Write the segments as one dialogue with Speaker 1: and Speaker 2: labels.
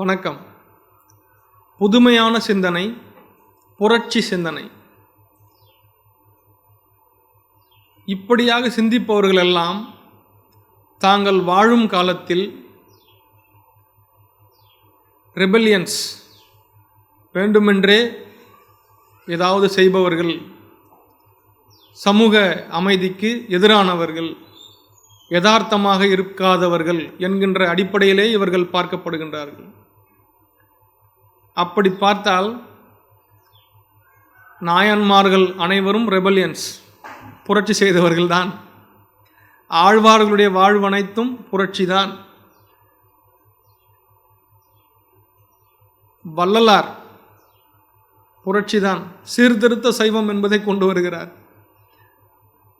Speaker 1: வணக்கம். புதுமையான சிந்தனை புரட்சி சிந்தனை. இப்படியாக சிந்திப்பவர்கள் எல்லாம் தாங்கள் வாழும் காலத்தில் ரெபல்லியன்ஸ் வேண்டுமென்றே ஏதாவது செய்பவர்கள் சமூக அமைதிக்கு எதிரானவர்கள் யதார்த்தமாக இருக்காதவர்கள் என்கின்ற அடிப்படையிலே இவர்கள் பார்க்கப்படுகின்றார்கள். அப்படி பார்த்தால் நாயன்மார்கள் அனைவரும் ரெபல்லியன்ஸ் புரட்சி செய்தவர்கள்தான். ஆழ்வார்களுடைய வாழ்வு அனைத்தும் புரட்சிதான். வள்ளலார் புரட்சிதான். சீர்திருத்த சைவம் என்பதை கொண்டு வருகிறார்.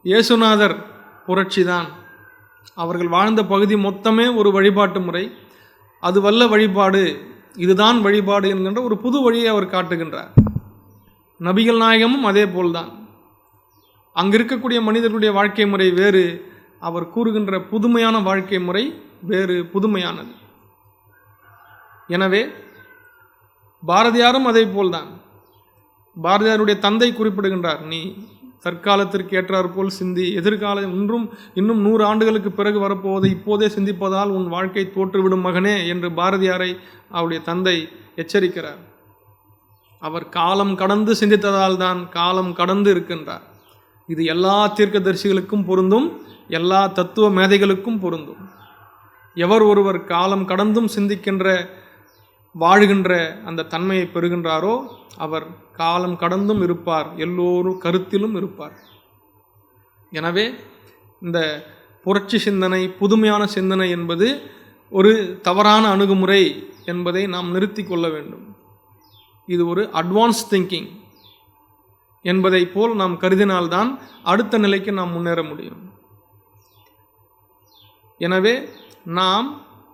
Speaker 1: இயேசுநாதர் புரட்சிதான். அவர்கள் வாழ்ந்த பகுதி மொத்தமே ஒரு வழிபாட்டு முறை. அது வல்ல வழிபாடு இதுதான் வழிபாடு என்கின்ற ஒரு புது வழியை அவர் காட்டுகின்றார். நபிகள் நாயகமும் அதே போல்தான். அங்கு இருக்கக்கூடிய மனிதர்களுடைய வாழ்க்கை முறை வேறு அவர் கூறுகின்ற புதுமையான வாழ்க்கை முறை வேறு புதுமையானது. எனவே பாரதியாரும் அதே போல்தான். பாரதியாருடைய தந்தை குறிப்பிடுகின்றார் நீ தற்காலத்திற்கு ஏற்றாற்போல் சிந்தி. எதிர்கால இன்றும் இன்னும் நூறு ஆண்டுகளுக்கு பிறகு வரப்போவதை இப்போதே சிந்திப்பதால் உன் வாழ்க்கை தோற்றுவிடும் மகனே என்று பாரதியாரை அவருடைய தந்தை எச்சரிக்கிறார். அவர் காலம் கடந்து சிந்தித்ததால் தான் காலம் கடந்து இருக்கின்றார். இது எல்லா தீர்க்கதரிசிகளுக்கும் பொருந்தும் எல்லா தத்துவ மேதைகளுக்கும் பொருந்தும். எவர் ஒருவர் காலம் கடந்தும் சிந்திக்கின்ற வாழுகின்ற அந்த தன்மையை பெறுகின்றாரோ அவர் காலம் கடந்தும் இருப்பார் எல்லோரும் கருத்திலும் இருப்பார். எனவே இந்த புரட்சி சிந்தனை புதுமையான சிந்தனை என்பது ஒரு தவறான அணுகுமுறை என்பதை நாம் நிறுத்தி கொள்ள வேண்டும். இது ஒரு அட்வான்ஸ் திங்கிங் என்பதை போல் நாம் கருதினால்தான் அடுத்த நிலைக்கு நாம் முன்னேற முடியும். எனவே நாம்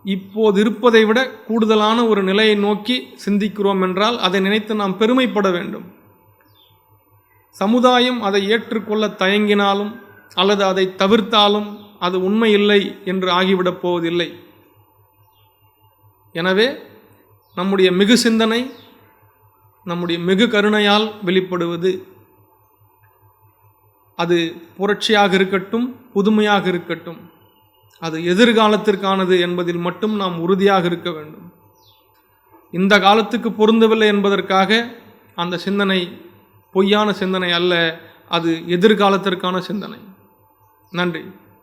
Speaker 1: இப்போது இருப்பதை விட கூடுதலான ஒரு நிலையை நோக்கி சிந்திக்கிறோம் என்றால் அதை நினைத்து நாம் பெருமைப்பட வேண்டும். சமுதாயம் அதை ஏற்றுக்கொள்ள தயங்கினாலும் அல்லது அதை தவிர்த்தாலும் அது உண்மை இல்லை என்று ஆகிவிடப் போவதில்லை. எனவே நம்முடைய மிகு சிந்தனை நம்முடைய மிகு கருணையால் வெளிப்படுவது அது புரட்சியாக இருக்கட்டும் புதுமையாக இருக்கட்டும். அது எதிர்காலத்திற்கானது என்பதில் மட்டும் நாம் உறுதியாக இருக்க வேண்டும். இந்த காலத்துக்கு பொருந்தவில்லை என்பதற்காக அந்த சிந்தனை பொய்யான சிந்தனை அல்ல அது எதிர்காலத்திற்கான சிந்தனை. நன்றி.